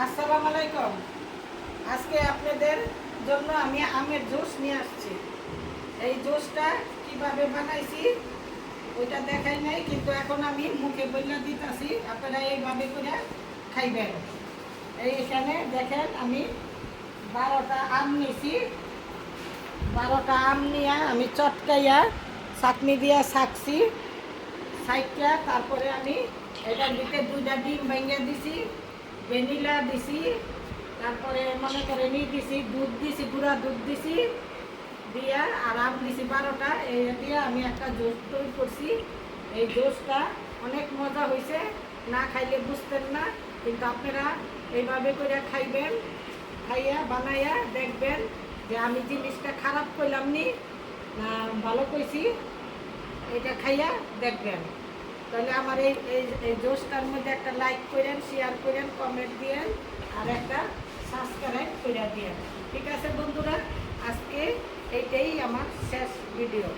আসসালামু আলাইকুম। আজকে আপনাদের জন্য আমি আমের জুস নিয়ে আসছি। এই জুসটা কীভাবে বানাইছি, ওইটা দেখাই নাই, কিন্তু এখন আমি মুখে বললে দিতেছি, আপনারা এইভাবে করে খাইবেন। এই এখানে দেখেন, আমি বারোটা আম নিয়েছি বারোটা আম নিয়ে আমি চটকাইয়া চাটনি দিয়া ছাকছি। সাইটটা তারপরে আমি এটার ভিতরে দুইটা ডিম ভেঙে দিছি। ভ্যানিলা দিছি, তারপরে মনে করে নি দিছি, দুধ দিছি, গুঁড়া দুধ দিছি, দিয়া আর আম দিছি বারোটা। এই দিয়ে আমি একটা জুস তৈরি করছি। এই জুসটা অনেক মজা হয়েছে না খাইলে বুঝতেন না, কিন্তু আপনারা এইভাবে করে খাইবেন, খাইয়া বানাইয়া দেখবেন যে আমি জিনিসটা খারাপ করলাম নি, না ভালো কইছি, এটা খাইয়া দেখবেন। তাহলে আমার এই এই জোশটার মধ্যে একটা লাইক করেন শেয়ার করেন কমেন্ট দিয়েন, আর একটা সাবস্ক্রাইব করে দিয়েন। ঠিক আছে বন্ধুরা? আজকে এইটাই আমার শেষ ভিডিও